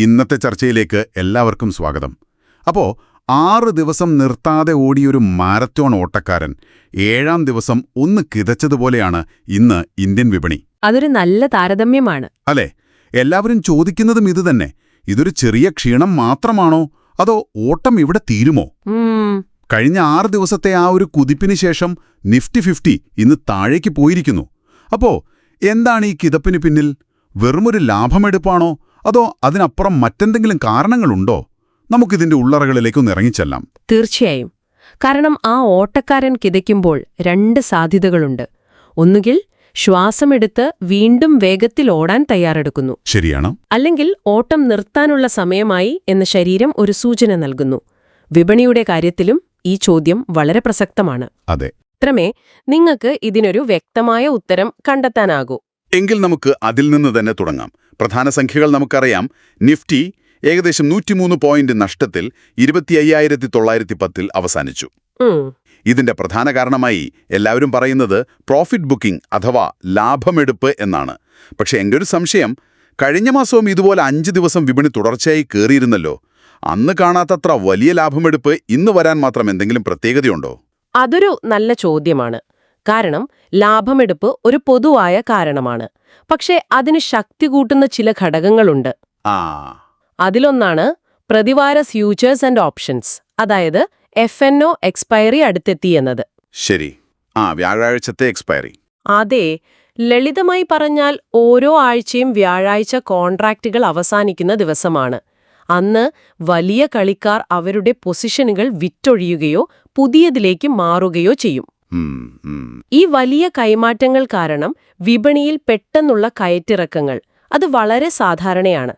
ഇന്നത്തെ ചർച്ചയിലേക്ക് എല്ലാവർക്കും സ്വാഗതം. അപ്പോ ആറ് ദിവസം നിർത്താതെ ഓടിയൊരു മാരത്തോൺ ഓട്ടക്കാരൻ ഏഴാം ദിവസം ഒന്ന് കിതച്ചതുപോലെയാണ് ഇന്ന് ഇന്ത്യൻ വിപണി. അതൊരു നല്ല താരതമ്യമാണ്. അല്ലേ? എല്ലാവരും ചോദിക്കുന്നതും ഇതുതന്നെ. ഇതൊരു ചെറിയ ക്ഷീണം മാത്രമാണോ? അതോ ഓട്ടം ഇവിടെ തീരുമോ? കഴിഞ്ഞ ആറ് ദിവസത്തെ ആ ഒരു കുതിപ്പിന് ശേഷം നിഫ്റ്റി ഫിഫ്റ്റി ഇന്ന് താഴേക്ക് പോയിരിക്കുന്നു. അപ്പോ എന്താണ് ഈ കിതപ്പിന് പിന്നിൽ? വെറുമൊരു ലാഭമെടുപ്പാണോ? അതോ അതിനപ്പുറം മറ്റെന്തെങ്കിലും കാരണങ്ങളുണ്ടോ? നമുക്കിതിന്റെ ഉള്ളറകളിലേക്കൊന്ന് ഇറങ്ങിച്ചെല്ലാം. തീർച്ചയായും. കാരണം ആ ഓട്ടക്കാരൻ കിതയ്ക്കുമ്പോൾ രണ്ട് സാധ്യതകളുണ്ട്. ഒന്നുകിൽ ശ്വാസമെടുത്ത് വീണ്ടും വേഗത്തിൽ ഓടാൻ തയ്യാറെടുക്കുന്നു. ശരിയാണ്. അല്ലെങ്കിൽ ഓട്ടം നിർത്താനുള്ള സമയമായി എന്ന ശരീരം ഒരു സൂചന നൽകുന്നു. വിപണിയുടെ കാര്യത്തിലും ഈ ചോദ്യം വളരെ പ്രസക്തമാണ്. അതെ. മാത്രമേ നിങ്ങൾക്ക് ഇതിനൊരു വ്യക്തമായ ഉത്തരം കണ്ടെത്താനാകൂ. എങ്കിൽ നമുക്ക് അതിൽ നിന്ന് തന്നെ തുടങ്ങാം. പ്രധാന സംഖ്യകൾ നമുക്കറിയാം. നിഫ്റ്റി ഏകദേശം നൂറ്റിമൂന്ന് പോയിന്റ് നഷ്ടത്തിൽ ഇരുപത്തി അയ്യായിരത്തി തൊള്ളായിരത്തി പത്തിൽ അവസാനിച്ചു ഇതിന്റെ പ്രധാന കാരണമായി എല്ലാവരും പറയുന്നത് പ്രോഫിറ്റ് ബുക്കിംഗ് അഥവാ ലാഭമെടുപ്പ് എന്നാണ്. പക്ഷെ എന്റെ ഒരു സംശയം കഴിഞ്ഞ മാസവും ഇതുപോലെ അഞ്ച് ദിവസം വിപണി തുടർച്ചയായി കയറിയിരുന്നല്ലോ അന്ന് കാണാത്തത്ര വലിയ ലാഭമെടുപ്പ് ഇന്ന് വരാൻ മാത്രം എന്തെങ്കിലും പ്രത്യേകതയുണ്ടോ? അതൊരു നല്ല ചോദ്യമാണ്. കാരണം ലാഭമെടുപ്പ് ഒരു പൊതുവായ കാരണമാണ്. പക്ഷേ അതിന് ശക്തി കൂട്ടുന്ന ചില ഘടകങ്ങളുണ്ട്. അതിലൊന്നാണ് പ്രതിവാര ഫ്യൂച്ചേഴ്സ് ആൻഡ് ഓപ്ഷൻസ് അതായത് എഫ് എൻ ഒ എക്സ്പയറി അടുത്തെത്തി എന്നത്. ശരി. ആ വ്യാഴാഴ്ചത്തെ എക്സ്പയറി. അതെ ലളിതമായി പറഞ്ഞാൽ ഓരോ ആഴ്ചയും വ്യാഴാഴ്ച കോൺട്രാക്റ്റുകൾ അവസാനിക്കുന്ന ദിവസമാണ്. അന്ന് വലിയ കളിക്കാർ അവരുടെ പൊസിഷനുകൾ വിറ്റൊഴിയുകയോ പുതിയതിലേക്ക് മാറുകയോ ചെയ്യും. ഈ വലിയ കൈമാറ്റങ്ങൾ കാരണം വിപണിയിൽ പെട്ടെന്നുള്ള കയറ്റിറക്കങ്ങൾ. അത് വളരെ സാധാരണയാണ്.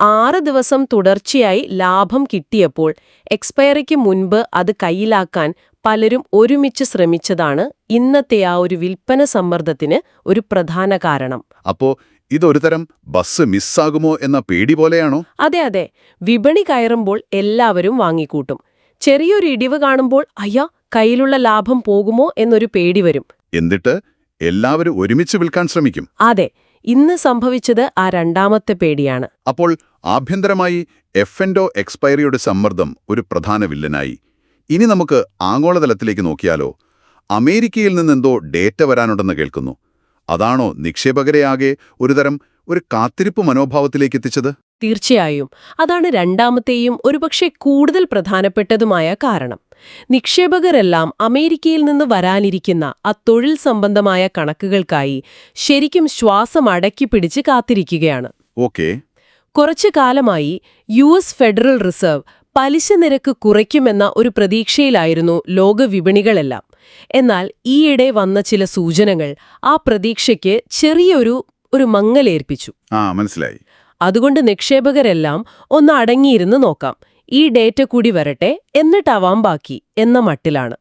ആറ് ദിവസം തുടർച്ചയായി ലാഭം കിട്ടിയപ്പോൾ എക്സ്പയറിക്ക് മുൻപ് അത് കയ്യിലാക്കാൻ പലരും ഒരുമിച്ച് ശ്രമിച്ചതാണ് ഇന്നത്തെ ആ ഒരു വിൽപ്പന സമ്മർദ്ദത്തിന് ഒരു പ്രധാന കാരണം. അപ്പോ ഇതൊരു തരം ബസ് മിസ്സാകുമോ എന്ന പേടി പോലെയാണോ? അതെ അതെ. വിപണി കയറുമ്പോൾ എല്ലാവരും വാങ്ങിക്കൂട്ടും. ചെറിയൊരു ഇടിവ് കാണുമ്പോൾ അയ്യാ കയ്യിലുള്ള ലാഭം പോകുമോ എന്നൊരു പേടി വരും. എന്നിട്ട് എല്ലാവരും ഒരുമിച്ച് വിൽക്കാൻ ശ്രമിക്കും. അതെ ഇന്ന് സംഭവിച്ചത് ആ രണ്ടാമത്തെ പേടിയാണ്. അപ്പോൾ ആഭ്യന്തരമായി എഫ് എൻഡോ എക്സ്പയറിയുടെ സമ്മർദ്ദം ഒരു പ്രധാന വില്ലനായി. ഇനി നമുക്ക് ആഗോളതലത്തിലേക്ക് നോക്കിയാലോ അമേരിക്കയിൽ നിന്നെന്തോ ഡേറ്റ വരാനുണ്ടെന്ന് കേൾക്കുന്നു. അതാണോ നിക്ഷേപകരെ ആകെ ഒരുതരം ഒരു കാത്തിരിപ്പ് മനോഭാവത്തിലേക്ക് എത്തിച്ചത്? തീർച്ചയായും. അതാണ് രണ്ടാമത്തെയും ഒരുപക്ഷെ കൂടുതൽ പ്രധാനപ്പെട്ടതുമായ കാരണം. നിക്ഷേപകരെല്ലാം അമേരിക്കയിൽ നിന്ന് വരാനിരിക്കുന്ന ആ തൊഴിൽ സംബന്ധമായ കണക്കുകൾക്കായി ശരിക്കും ശ്വാസം അടക്കിപ്പിടിച്ച് കാത്തിരിക്കുകയാണ്. ഓക്കെ. കുറച്ചു കാലമായി യു എസ് ഫെഡറൽ റിസർവ് പലിശ നിരക്ക് കുറയ്ക്കുമെന്ന ഒരു പ്രതീക്ഷയിലായിരുന്നു ലോകവിപണികളെല്ലാം എന്നാൽ ഈയിടെ വന്ന ചില സൂചനകൾ ആ പ്രതീക്ഷയ്ക്ക് ചെറിയൊരു ഒരു മങ്ങലേൽപ്പിച്ചു മനസ്സിലായി. അതുകൊണ്ട് നിക്ഷേപകരെല്ലാം ഒന്ന് അടങ്ങിയിരുന്ന് നോക്കാം. ഈ ഡേറ്റ കൂടി വരട്ടെ എന്നിട്ടാവാം ബാക്കി എന്ന മട്ടിലാണ്.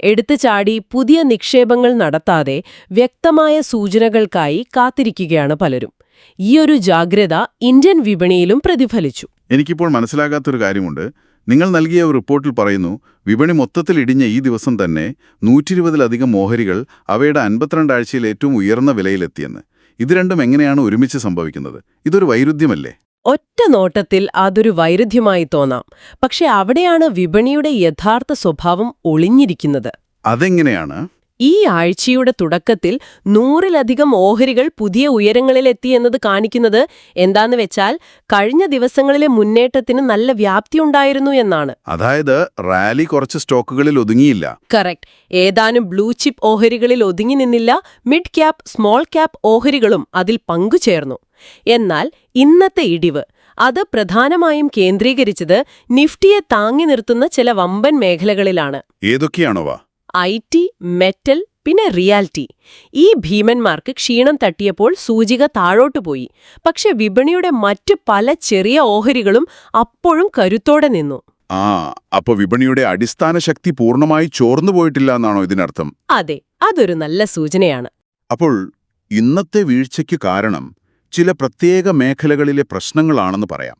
എടുത്തു ചാടി പുതിയ നിക്ഷേപങ്ങൾ നടത്താതെ വ്യക്തമായ സൂചനകൾക്കായി കാത്തിരിക്കുകയാണ് പലരും. ഈയൊരു ജാഗ്രത ഇന്ത്യൻ വിപണിയിലും പ്രതിഫലിച്ചു. എനിക്കിപ്പോൾ മനസ്സിലാകാത്തൊരു കാര്യമുണ്ട്. നിങ്ങൾ നൽകിയ റിപ്പോർട്ടിൽ പറയുന്നു വിപണി മൊത്തത്തിൽ ഇടിഞ്ഞ ഈ ദിവസം തന്നെ നൂറ്റിരുപതിലധികം മോഹരികൾ അവയുടെ അൻപത്തിരണ്ട് ആഴ്ചയിൽ ഏറ്റവും ഉയർന്ന വിലയിലെത്തിയെന്ന്. ഇത് രണ്ടും എങ്ങനെയാണ് ഒരുമിച്ച് സംഭവിക്കുന്നത്? ഇതൊരു വൈരുദ്ധ്യമല്ലേ? ഒറ്റ നോട്ടത്തിൽ അതൊരു വൈരുദ്ധ്യമായി തോന്നാം. പക്ഷെ അവിടെയാണ് വിപണിയുടെ യഥാർത്ഥ സ്വഭാവം ഒളിഞ്ഞിരിക്കുന്നത്. അതെങ്ങനെയാണ്? ഈ ആഴ്ചയുടെ തുടക്കത്തിൽ നൂറിലധികം ഓഹരികൾ പുതിയ ഉയരങ്ങളിലെത്തിയെന്നത് കാണിക്കുന്നത് എന്താന്ന് വെച്ചാൽ കഴിഞ്ഞ ദിവസങ്ങളിലെ മുന്നേറ്റത്തിന് നല്ല വ്യാപ്തിയുണ്ടായിരുന്നു എന്നാണ്. അതായത് റാലി കുറച്ച് സ്റ്റോക്കുകളിൽ ഒതുങ്ങിയില്ല. കറക്റ്റ്. ഏതാനും ബ്ലൂ ചിപ്പ് ഓഹരികളിൽ ഒതുങ്ങി നിന്നില്ല. മിഡ് ക്യാപ് സ്മോൾ ക്യാപ് ഓഹരികളും അതിൽ പങ്കുചേർന്നു. എന്നാൽ ഇന്നത്തെ ഇടിവ് അത് പ്രധാനമായും കേന്ദ്രീകരിച്ചത് നിഫ്റ്റിയെ താങ്ങി നിർത്തുന്ന ചില വമ്പൻ മേഖലകളിലാണ്. ഏതൊക്കെയാണോവ ഐ ടി മെറ്റൽ പിന്നെ റിയാലിറ്റി. ഈ ഭീമന്മാർക്ക് ക്ഷീണം തട്ടിയപ്പോൾ സൂചിക താഴോട്ടു പോയി. പക്ഷെ വിപണിയുടെ മറ്റു പല ചെറിയ ഓഹരികളും അപ്പോഴും കരുത്തോടെ നിന്നു. ആ അപ്പൊ വിപണിയുടെ അടിസ്ഥാന ശക്തി പൂർണമായി ചോർന്നു പോയിട്ടില്ല എന്നാണോ ഇതിനർത്ഥം? അതെ അതൊരു നല്ല സൂചനയാണ്. അപ്പോൾ ഇന്നത്തെ വീഴ്ചയ്ക്ക് കാരണം ചില പ്രത്യേക മേഖലകളിലെ പ്രശ്നങ്ങളാണെന്ന് പറയാം.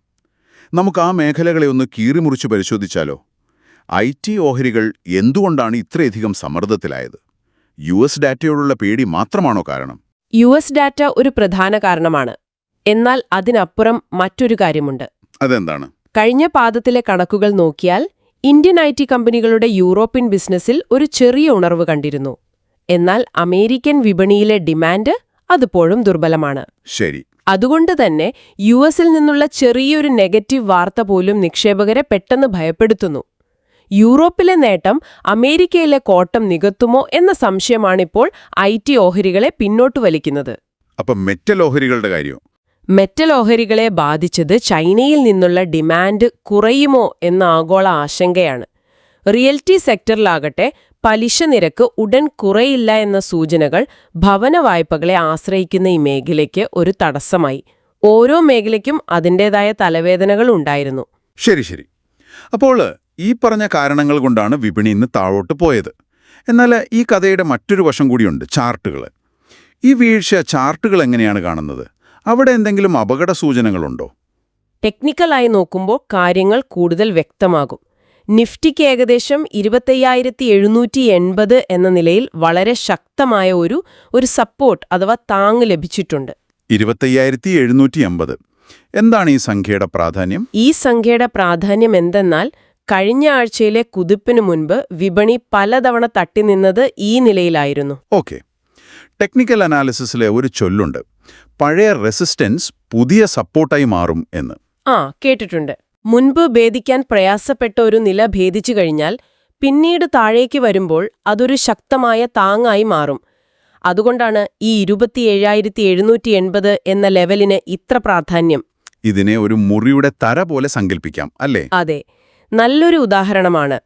നമുക്ക് ആ മേഖലകളെ ഒന്ന് കീറിമുറിച്ച് പരിശോധിച്ചാലോ? ഐ ടി ഓഹരികൾ എന്തുകൊണ്ടാണ് ഇത്രയധികം സമ്മർദ്ദത്തിലായത്? യു എസ് ഡാറ്റയോടുള്ള പേടി മാത്രമാണോ കാരണം? യു എസ് ഡാറ്റ ഒരു പ്രധാന കാരണമാണ്. എന്നാൽ അതിനപ്പുറം മറ്റൊരു കാര്യമുണ്ട്. അതെന്താണ്? കഴിഞ്ഞ പാദത്തിലെ കണക്കുകൾ നോക്കിയാൽ ഇന്ത്യൻ ഐ ടി കമ്പനികളുടെ യൂറോപ്യൻ ബിസിനസ്സിൽ ഒരു ചെറിയ ഉണർവ് കണ്ടിരുന്നു. എന്നാൽ അമേരിക്കൻ വിപണിയിലെ ഡിമാൻഡ് അതിപ്പോഴും ദുർബലമാണ്. ശരി. അതുകൊണ്ട് തന്നെ യു എസിൽ നിന്നുള്ള ചെറിയൊരു നെഗറ്റീവ് വാർത്ത പോലും നിക്ഷേപകരെ പെട്ടെന്ന് ഭയപ്പെടുത്തുന്നു. യൂറോപ്പിലെ നേട്ടം അമേരിക്കയിലെ കോട്ടം നികത്തുമോ എന്ന സംശയമാണിപ്പോൾ ഐ ടി ഓഹരികളെ പിന്നോട്ട് വലിക്കുന്നത്. അപ്പം മെറ്റൽ ഓഹരികളുടെ കാര്യം. മെറ്റൽ ഓഹരികളെ ബാധിച്ചത് ചൈനയിൽ നിന്നുള്ള ഡിമാൻഡ് കുറയുമോ എന്ന ആഗോള ആശങ്കയാണ്. റിയൽറ്റി സെക്ടറിലാകട്ടെ പലിശ നിരക്ക് ഉടൻ കുറയില്ല എന്ന സൂചനകൾ ഭവന വായ്പകളെ ആശ്രയിക്കുന്ന ഈ മേഖലയ്ക്ക് ഒരു തടസ്സമായി. ഓരോ മേഖലയ്ക്കും അതിന്റെതായ തലവേദനകൾ ഉണ്ടായിരുന്നു. ശരി ശരി. അപ്പോൾ ഈ പറഞ്ഞ കാരണങ്ങൾ കൊണ്ടാണ് വിപണി ഇന്ന് താഴോട്ട് പോയത്. എന്നാൽ ഈ കഥയുടെ മറ്റൊരു വശം കൂടിയുണ്ട് ചാർട്ടുകൾ ഈ വീഴ്ച ചാർട്ടുകൾ എങ്ങനെയാണ് കാണുന്നത്? അവിടെ എന്തെങ്കിലും അപകട സൂചനകളുണ്ടോ? ടെക്നിക്കലായി നോക്കുമ്പോൾ കാര്യങ്ങൾ കൂടുതൽ വ്യക്തമാകും. നിഫ്റ്റിക്ക് ഏകദേശം ഇരുപത്തയ്യായിരത്തി എഴുന്നൂറ്റി എൺപത് എന്ന നിലയിൽ വളരെ ശക്തമായ ഒരു ഒരു സപ്പോർട്ട് അഥവാ താങ് ലഭിച്ചിട്ടുണ്ട്. ഇരുപത്തയ്യായിരത്തി എഴുന്നൂറ്റി എൺപത് എന്താണ് ഈ സംഖ്യയുടെ പ്രാധാന്യം? ഈ സംഖ്യയുടെ പ്രാധാന്യം എന്തെന്നാൽ കഴിഞ്ഞ ആഴ്ചയിലെ കുതിപ്പിന് മുൻപ് വിപണി പലതവണ തട്ടി നിന്നത് ഈ നിലയിലായിരുന്നു. ഓക്കെ. ടെക്നിക്കൽ അനാലിസിസിലെ ഒരു ചൊല്ലുണ്ട്. പഴയ റെസിസ്റ്റൻസ് പുതിയ സപ്പോർട്ടായി മാറും എന്ന്. ആ കേട്ടിട്ടുണ്ട്. മുൻപ് ഭേദിക്കാൻ പ്രയാസപ്പെട്ട ഒരു നില ഭേദിച്ചു കഴിഞ്ഞാൽ പിന്നീട് താഴേക്ക് വരുമ്പോൾ അതൊരു ശക്തമായ താങ്ങായി മാറും. അതുകൊണ്ടാണ് ഈ ഇരുപത്തിയേഴായിരത്തി എഴുന്നൂറ്റി എൺപത് എന്ന ലെവലിന് ഇത്ര പ്രാധാന്യം. ഇതിനെ ഒരു മുറിയുടെ തര പോലെ സങ്കല്പിക്കാം അല്ലേ? അതെ. നല്ലൊരു ഉദാഹരണമാണ്.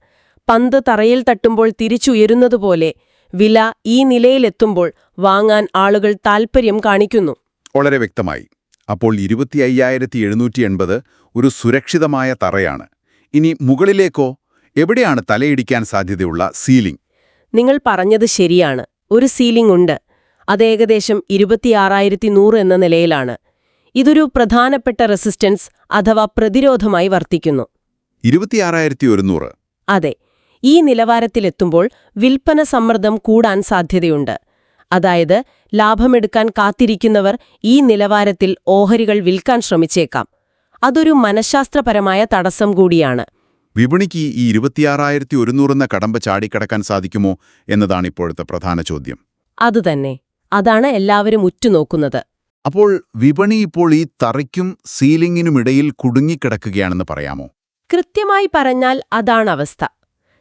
പന്ത് തറയിൽ തട്ടുമ്പോൾ തിരിച്ചുയരുന്നതുപോലെ വില ഈ നിലയിലെത്തുമ്പോൾ വാങ്ങാൻ ആളുകൾ താൽപ്പര്യം കാണിക്കുന്നു. വളരെ വ്യക്തമായി. അപ്പോൾ ഇരുപത്തി അയ്യായിരത്തി എഴുന്നൂറ്റി എൺപത് ഒരു സുരക്ഷിതമായ തറയാണ്. ഇനി മുകളിലേക്കോ എവിടെയാണ് തലയിടിക്കാൻ സാധ്യതയുള്ള സീലിംഗ്? നിങ്ങൾ പറഞ്ഞത് ശരിയാണ്. ഒരു സീലിംഗ് ഉണ്ട്. അത് ഏകദേശം ഇരുപത്തിയാറായിരത്തി നൂറ് എന്ന നിലയിലാണ്. ഇതൊരു പ്രധാനപ്പെട്ട റെസിസ്റ്റൻസ് അഥവാ പ്രതിരോധമായി വർത്തിക്കുന്നു. ഇരുപത്തിയാറായിരത്തി ഒരുന്നൂറ് അതെ. ഈ നിലവാരത്തിലെത്തുമ്പോൾ വിൽപ്പന സമ്മർദ്ദം കൂടാൻ സാധ്യതയുണ്ട്. അതായത് ലാഭമെടുക്കാൻ കാത്തിരിക്കുന്നവർ ഈ നിലവാരത്തിൽ ഓഹരികൾ വിൽക്കാൻ ശ്രമിച്ചേക്കാം. അതൊരു മനഃശാസ്ത്രപരമായ തടസ്സം കൂടിയാണ്. വിപണിക്ക് ഈ ഇരുപത്തിയാറായിരത്തി ഒരുന്നൂറെന്ന കടമ്പ ചാടിക്കടക്കാൻ സാധിക്കുമോ എന്നതാണ് ഇപ്പോഴത്തെ പ്രധാന ചോദ്യം. അതുതന്നെ. അതാണ് എല്ലാവരും ഉറ്റുനോക്കുന്നത്. അപ്പോൾ വിപണി ഇപ്പോൾ ഈ തറയ്ക്കും സീലിംഗിനുമിടയിൽ കുടുങ്ങിക്കിടക്കുകയാണെന്ന് പറയാമോ? കൃത്യമായി പറഞ്ഞാൽ അതാണ് അവസ്ഥ.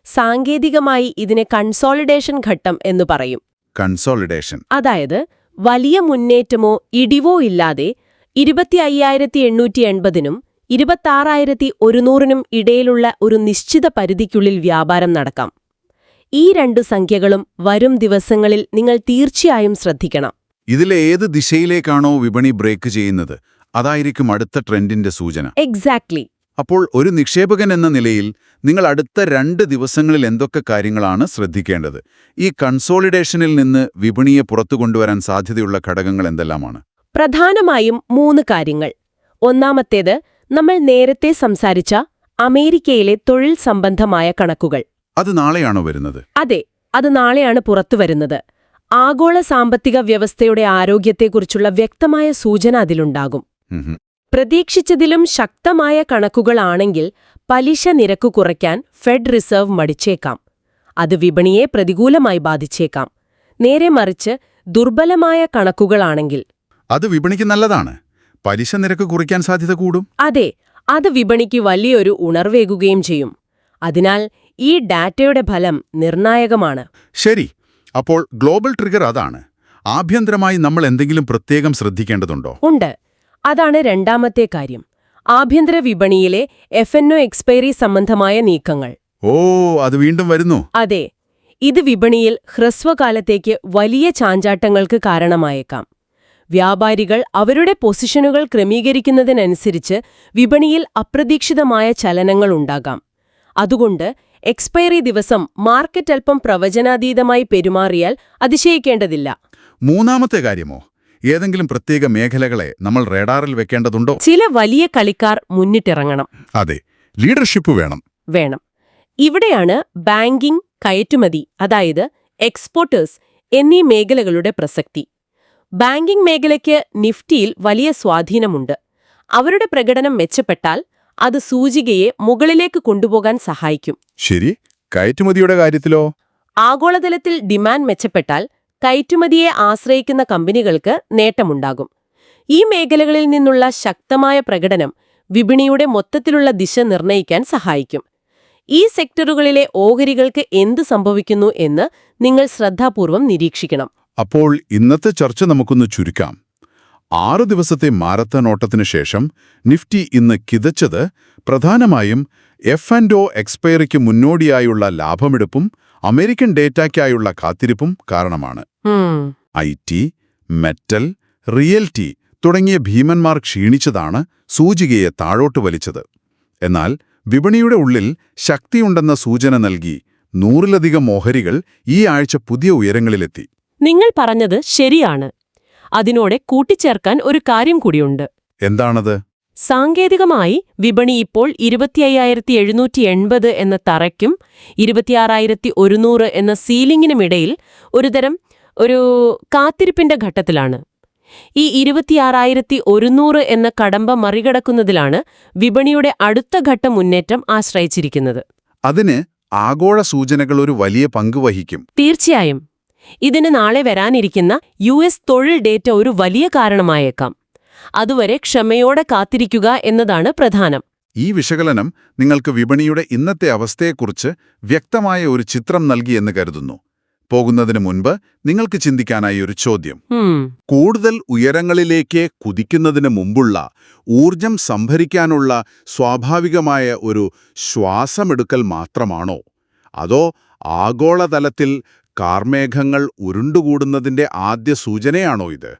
സാങ്കേതികമായി ഇതിനെ കൺസോളിഡേഷൻ ഘട്ടം എന്നു പറയും. കൺസോളിഡേഷൻ അതായത് വലിയ മുന്നേറ്റമോ ഇടിവോ ഇല്ലാതെ ഇരുപത്തി അയ്യായിരത്തി എണ്ണൂറ്റി എൺപതിനും ഇരുപത്താറായിരത്തി ഒരുന്നൂറിനും ഇടയിലുള്ള ഒരു നിശ്ചിത പരിധിക്കുള്ളിൽ വ്യാപാരം നടക്കാം. ഈ രണ്ട് സംഖ്യകളും വരും ദിവസങ്ങളിൽ നിങ്ങൾ തീർച്ചയായും ശ്രദ്ധിക്കണം. ഇതിലെ ഏത് ദിശയിലേക്കാണോ വിപണി ബ്രേക്ക് ചെയ്യുന്നത് അതായിരിക്കും അടുത്ത ട്രെൻഡിന്റെ സൂചന. എക്സാക്ട്ലി അപ്പോൾ ഒരു നിക്ഷേപകൻ എന്ന നിലയിൽ നിങ്ങൾ അടുത്ത രണ്ട് ദിവസങ്ങളിൽ എന്തൊക്കെ കാര്യങ്ങളാണ് ശ്രദ്ധിക്കേണ്ടത്? ഈ കൺസോളിഡേഷനിൽ നിന്ന് വിപണിയെ പുറത്തു കൊണ്ടുവരാൻ സാധ്യതയുള്ള ഘടകങ്ങൾ എന്തെല്ലാമാണ്? പ്രധാനമായും മൂന്ന് കാര്യങ്ങൾ. ഒന്നാമത്തേത് നമ്മൾ നേരത്തെ സംസാരിച്ച അമേരിക്കയിലെ തൊഴിൽ സംബന്ധമായ കണക്കുകൾ. അത് നാളെയാണോ വരുന്നത്? അതെ അത് നാളെയാണ് പുറത്തു വരുന്നത്. ആഗോള സാമ്പത്തിക വ്യവസ്ഥയുടെ ആരോഗ്യത്തെക്കുറിച്ചുള്ള വ്യക്തമായ സൂചന അതിലുണ്ടാകും. പ്രതീക്ഷിച്ചതിലും ശക്തമായ കണക്കുകളാണെങ്കിൽ പലിശ നിരക്ക് കുറയ്ക്കാൻ ഫെഡ് റിസർവ് മടിച്ചേക്കാം. അത് വിപണിയെ പ്രതികൂലമായി ബാധിച്ചേക്കാം. നേരെ മറിച്ച് ദുർബലമായ കണക്കുകളാണെങ്കിൽ. അത് വിപണിക്ക് നല്ലതാണ്. പലിശ നിരക്ക് കുറയ്ക്കാൻ സാധ്യത കൂടും. അതെ അത് വിപണിക്ക് വലിയൊരു ഉണർവേകുകയും ചെയ്യും. അതിനാൽ ഈ ഡാറ്റയുടെ ഫലം നിർണായകമാണ്. ശരി അപ്പോൾ ഗ്ലോബൽ ട്രിഗർ അതാണ്. ആഭ്യന്തരമായി നമ്മൾ എന്തെങ്കിലും പ്രത്യേകം ശ്രദ്ധിക്കേണ്ടതുണ്ടോ? ഉണ്ട്. അതാണ് രണ്ടാമത്തെ കാര്യം. ആഭ്യന്തര വിപണിയിലെ എഫ് എക്സ്പയറി സംബന്ധമായ നീക്കങ്ങൾ. ഓ അത് വീണ്ടും വരുന്നു. അതെ ഇത് വിപണിയിൽ ഹ്രസ്വകാലത്തേക്ക് വലിയ ചാഞ്ചാട്ടങ്ങൾക്ക് കാരണമായേക്കാം. വ്യാപാരികൾ അവരുടെ പൊസിഷനുകൾ ക്രമീകരിക്കുന്നതിനനുസരിച്ച് വിപണിയിൽ അപ്രതീക്ഷിതമായ ചലനങ്ങൾ ഉണ്ടാകാം. അതുകൊണ്ട് എക്സ്പയറി ദിവസം മാർക്കറ്റ് അല്പം പ്രവചനാതീതമായി പെരുമാറിയാൽ അതിശയിക്കേണ്ടതില്ല. മൂന്നാമത്തെ കാര്യമോ? ഏതെങ്കിലും പ്രത്യേക മേഖലകളെ നമ്മൾ റേഡാറിൽ വെക്കേണ്ടതുണ്ടോ? ചില വലിയ കളിക്കാർ മുന്നിട്ടിറങ്ങണം. അതെ ലീഡർഷിപ്പ് വേണം. വേണം. ഇവിടെയാണ് ബാങ്കിംഗ് കയറ്റുമതി അതായത് എക്സ്പോർട്ടേഴ്സ് എന്നീ മേഖലകളുടെ പ്രസക്തി. ബാങ്കിംഗ് മേഖലയ്ക്ക് നിഫ്റ്റിയിൽ വലിയ സ്വാധീനമുണ്ട്. അവരുടെ പ്രകടനം മെച്ചപ്പെട്ടാൽ അത് സൂചികയെ മുകളിലേക്ക് കൊണ്ടുപോകാൻ സഹായിക്കും. ശരി കയറ്റുമതിയുടെ കാര്യത്തിലോ? ആഗോളതലത്തിൽ ഡിമാൻഡ് മെച്ചപ്പെട്ടാൽ കയറ്റുമതിയെ ആശ്രയിക്കുന്ന കമ്പനികൾക്ക് നേട്ടമുണ്ടാകും. ഈ മേഖലകളിൽ നിന്നുള്ള ശക്തമായ പ്രകടനം വിപണിയുടെ മൊത്തത്തിലുള്ള ദിശ നിർണയിക്കാൻ സഹായിക്കും. ഈ സെക്ടറുകളിലെ ഓഹരികൾക്ക് എന്ത് സംഭവിക്കുന്നു എന്ന് നിങ്ങൾ ശ്രദ്ധാപൂർവം നിരീക്ഷിക്കണം. അപ്പോൾ ഇന്നത്തെ ചർച്ച നമുക്കൊന്ന് ചുരുക്കാം. ആറ് ദിവസത്തെ മാരത്തൺ ഓട്ടത്തിനു ശേഷം നിഫ്റ്റി ഇന്ന് കിതച്ചത് പ്രധാനമായും എഫ് ആൻഡ് ഒ എക്സ്പയറിക്ക് മുന്നോടിയായുള്ള ലാഭമെടുപ്പും അമേരിക്കൻ ഡേറ്റയ്ക്കായുള്ള കാത്തിരിപ്പും കാരണമാണ്. ഐ ടി മെറ്റൽ റിയൽറ്റി തുടങ്ങിയ ഭീമന്മാർ ക്ഷീണിച്ചതാണ് സൂചികയെ താഴോട്ട് വലിച്ചത്. എന്നാൽ വിപണിയുടെ ഉള്ളിൽ ശക്തിയുണ്ടെന്ന സൂചന നൽകി നൂറിലധികം ഓഹരികൾ ഈ ആഴ്ച പുതിയ ഉയരങ്ങളിലെത്തി. നിങ്ങൾ പറഞ്ഞത് ശരിയാണ്. അതിനോടെ കൂട്ടിച്ചേർക്കാൻ ഒരു കാര്യം കൂടിയുണ്ട്. എന്താണത്? സാങ്കേതികമായി വിപണി ഇപ്പോൾ ഇരുപത്തിയ്യായിരത്തി എഴുന്നൂറ്റി എൺപത് എന്ന തറയ്ക്കും ഇരുപത്തിയാറായിരത്തി ഒരുന്നൂറ് എന്ന സീലിംഗിനുമിടയിൽ ഒരുതരം ഒരു കാത്തിരിപ്പിന്റെ ഘട്ടത്തിലാണ്. ഈ ഇരുപത്തിയാറായിരത്തി ഒരുന്നൂറ് എന്ന കടമ്പ മറികടക്കുന്നതിലാണ് വിപണിയുടെ അടുത്ത ഘട്ട മുന്നേറ്റം ആശ്രയിച്ചിരിക്കുന്നത്. അതിന് ആഗോള സൂചനകൾ ഒരു വലിയ പങ്ക് വഹിക്കും. തീർച്ചയായും. ഇതിന് നാളെ വരാനിരിക്കുന്ന യു എസ് തൊഴിൽ ഡേറ്റ ഒരു വലിയ കാരണമായേക്കാം. അതുവരെ ക്ഷമയോടെ കാത്തിരിക്കുക എന്നതാണ് പ്രധാനം. ഈ വിശകലനം നിങ്ങൾക്ക് വിപണിയുടെ ഇന്നത്തെ അവസ്ഥയെക്കുറിച്ച് വ്യക്തമായ ഒരു ചിത്രം നൽകിയെന്ന് കരുതുന്നു. പോകുന്നതിന് മുൻപ് നിങ്ങൾക്ക് ചിന്തിക്കാനായി ഒരു ചോദ്യം. കൂടുതൽ ഉയരങ്ങളിലേക്ക് കുതിക്കുന്നതിന് മുമ്പുള്ള ഊർജം സംഭരിക്കാനുള്ള സ്വാഭാവികമായ ഒരു ശ്വാസമെടുക്കൽ മാത്രമാണോ? അതോ ആഗോളതലത്തിൽ കാർമേഘങ്ങൾ ഉരുണ്ടുകൂടുന്നതിന്റെ ആദ്യ സൂചനയാണോ ഇത്?